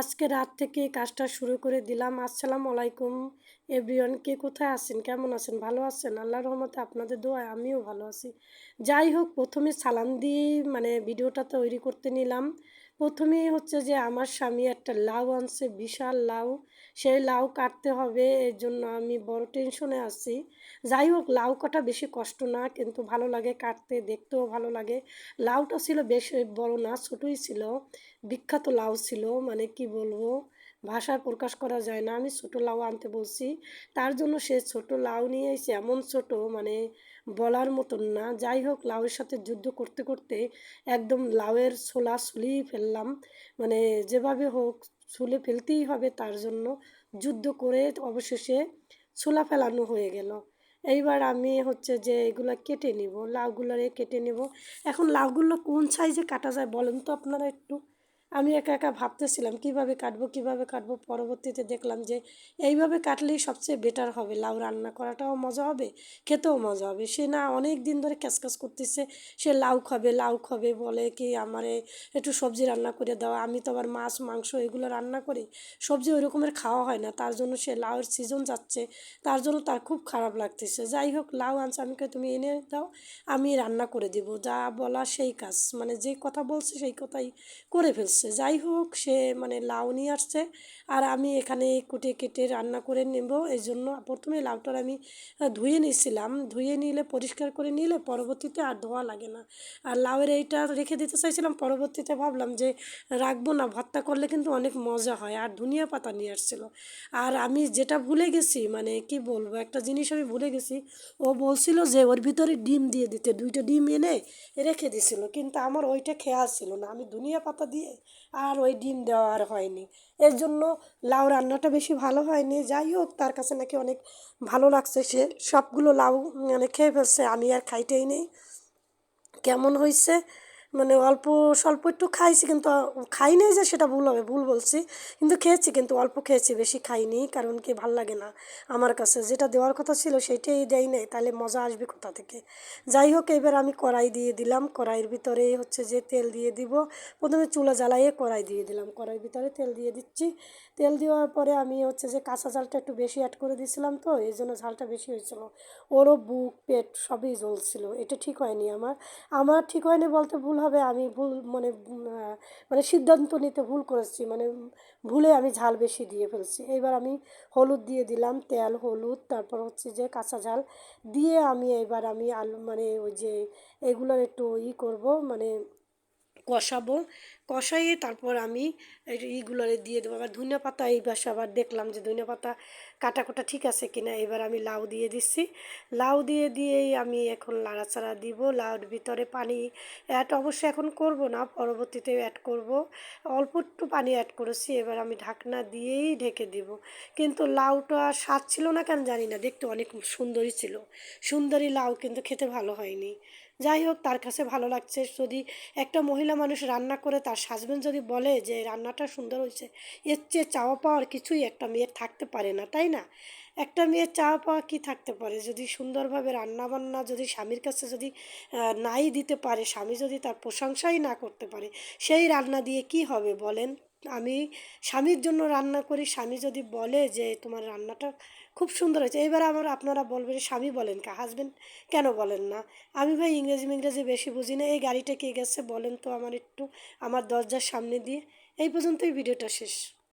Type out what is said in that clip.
আজকে রাত থেকে কাজটা শুরু করে দিলাম। আসসালামু আলাইকুম এভরিওয়ান, কে কোথায় আছেন? কেমন আছেন? ভালো আছেন? আল্লাহ রহমতে আপনাদের দোয়ায় আমিও ভালো আছি। যাই হোক, প্রথমে সালাম দিয়ে মানে ভিডিওটা তৈরি করতে নিলাম। প্রথমেই হচ্ছে যে আমার স্বামী একটা লাউ আনছে, বিশাল লাউ। সেই লাউ কাটতে হবে, এর জন্য আমি বড় টেনশনে আছি। যাই হোক, লাউ কাটা বেশি কষ্ট না, কিন্তু ভালো লাগে কাটতে, দেখতেও ভালো লাগে। লাউটা ছিল বেশ বড় না, ছোটোই ছিল। বিখ্যাত লাউ ছিল মানে কি বলব, ভাষায় প্রকাশ করা যায় না। আমি ছোটো লাউ আনতে বলছি। তার জন্য সে ছোট লাউ নিয়ে এসে এমন ছোট মানে বলার মতন না। যাই হোক, লাউয়ের সাথে যুদ্ধ করতে করতে একদম লাউয়ের ছোলা ছুলি ফেললাম। মানে যেভাবে হোক ছুলে ফেলতেই হবে তার জন্য। যুদ্ধ করে অবশেষে ছোলা ফেলানো হয়ে গেল। এইবার আমি হচ্ছে যে এগুলো কেটে নিব লাউগুলো কেটে নিব। এখন লাউগুলো কোন সাইজে কাটা যায় বলেন তো আপনারা একটু? আমি একা একা ভাবতেছিলাম কীভাবে কাটবো কীভাবে কাটবো। পরবর্তীতে দেখলাম যে এইভাবে কাটলেই সবচেয়ে বেটার হবে। লাউ রান্না করাটাও মজা হবে, খেতেও মজা হবে। সে না অনেক দিন ধরে ক্যাসকাস করতেছে, সে লাউ খাবে লাউ খাবে বলে কি আমারে একটু সবজি রান্না করে দাও। আমি তো আবার মাছ, মাংস এগুলো রান্না করি, সবজি ওই রকমের খাওয়া হয় না। তার জন্য সে লাউয়ের সিজন যাচ্ছে, তার জন্য তার খুব খারাপ লাগতেছে। যাই হোক, লাউ আনছে, আমি কে তুমি এনে দাও, আমি রান্না করে দিব। যা বলা সেই কাজ মানে যে কথা বলছে সেই কথাই করে ফেলছে। আসছে। যাই হোক, সে মানে লাউ নিয়ে আসছে আর আমি এখানে কুটে কেটে রান্না করে নেব। এই জন্য প্রথমে লাউটার আমি ধুয়ে নিয়েছিলাম ধুয়ে নিলে, পরিষ্কার করে নিলে পরবর্তীতে আর ধোয়া লাগে না। আর লাউয়ের এইটা রেখে দিতে চাইছিলাম, পরবর্তীতে ভাবলাম যে রাখব না ভর্তা করলে কিন্তু অনেক মজা হয়। আর ধনিয়া পাতা নিয়ে আসছিল। আর আমি যেটা ভুলে গেছি মানে কি বলব, একটা জিনিস আমি ভুলে গেছি। ও বলছিল যে ওর ভিতরে ডিম দিয়ে দিতে। দুইটা ডিম এনে রেখে দিছিল, কিন্তু আমার ওইটা খেয়াল ছিল না। আমি ধনিয়া পাতা দিয়ে আর ওই ডিম দেওয়া আর হয়নি। এর জন্য লাউ রান্নাটা বেশি ভালো হয়নি। যাই হোক, তার কাছে নাকি অনেক ভালো লাগছে। সে সবগুলো লাউ মানে খেয়ে ফেলছে। আমি আর খাইতেই নেই। কেমন হয়েছে মানে অল্প, স্বল্প একটু খাইছি কিন্তু, খাই খাইনি যে সেটা ভুল হবে, ভুল বলছি। কিন্তু খেয়েছি কিন্তু অল্প খেয়েছি, বেশি খাইনি, কারণ কি ভালো লাগে না। আমার কাছে যেটা দেওয়ার কথা ছিল সেটাই দেয় নাই, তাহলে মজা আসবে কোথা থেকে? যাই হোক, এবার আমি কড়াই দিয়ে দিলাম, কড়াইয়ের ভিতরে হচ্ছে যে তেল দিয়ে দিব। প্রথমে চুলা জ্বালাইয়ে কড়াই দিয়ে দিলাম, কড়াইয়ের ভিতরে তেল দিয়ে দিচ্ছি। তেল দেওয়ার পরে আমি হচ্ছে যে কাঁচা ঝালটা একটু বেশি অ্যাড করে দিয়েছিলাম তো, এই জন্য ঝালটা বেশি হয়েছিল। ওরও বুক, পেট সবই জ্বলছিল, এটা ঠিক হয়নি আমার। আমার ঠিক হয়নি বলতে ভুল হবে আমি ভুল মানে মানে সিদ্ধান্ত নিতে ভুল করেছি মানে ভুলে আমি ঝাল বেশি দিয়ে ফেলছি। এবার আমি হলুদ দিয়ে দিলাম, তেল, হলুদ, তারপর হচ্ছে যে কাঁচা ঝাল দিয়ে আমি এবার আমি আলু মানে ওই যে এগুলোর একটু ই করব মানে কষাবো। কষাইয়ে তারপর আমি এইগুলোরে দিয়ে দেবো। আবার ধনিয়া পাতা এই আবার দেখলাম যে ধনিয়া পাতা কাটা কোটা ঠিক আছে কিনা, এবার আমি লাউ দিয়ে দিচ্ছি। লাউ দিয়ে দিয়েই আমি এখন লাড়াচাড়া দিব। লাউর ভিতরে পানি অ্যাড অবশ্যই এখন করব না, পরবর্তীতে অ্যাড করব। অল্প একটু পানি অ্যাড করেছি, এবার আমি ঢাকনা দিয়েই ঢেকে দিব। কিন্তু লাউটা স্বাদ ছিল না কেন জানি না, দেখতে অনেক সুন্দরই ছিল। সুন্দরী লাউ কিন্তু খেতে ভালো হয়নি। যাই হোক, তার কাছে ভালো লাগছে। যদি একটা মহিলা মানুষ রান্না করে, তার হাজব্যান্ড যদি বলে যে, রান্নাটা সুন্দর হয়েছে, এর চেয়ে চাওয়া পাওয়ার কিছুই একটা মেয়ের থাকতে পারে না। তাই না? একটা মেয়ের চাওয়া পাওয়া কী থাকতে পারে? যদি সুন্দরভাবে রান্না বান্না যদি স্বামীর কাছে যদি নাই দিতে পারে, স্বামী যদি তার প্রশংসাই না করতে পারে, সেই রান্না দিয়ে কি হবে বলেন? আমি স্বামীর জন্য রান্না করি। স্বামী যদি বলে যে তোমার রান্নাটা খুব সুন্দর হয়েছে এবার আমার আপনারা বলবেন, স্বামী বলেন কা হাজব্যান্ড কেন বলেন না? আমি ভাই ইংরেজি ইংরেজি বেশি বুঝি না, এই গাড়িটা কে গেছে বলেন তো আমার একটু, আমার দরজার সামনে দিয়ে। এই পর্যন্তই ভিডিওটা শেষ।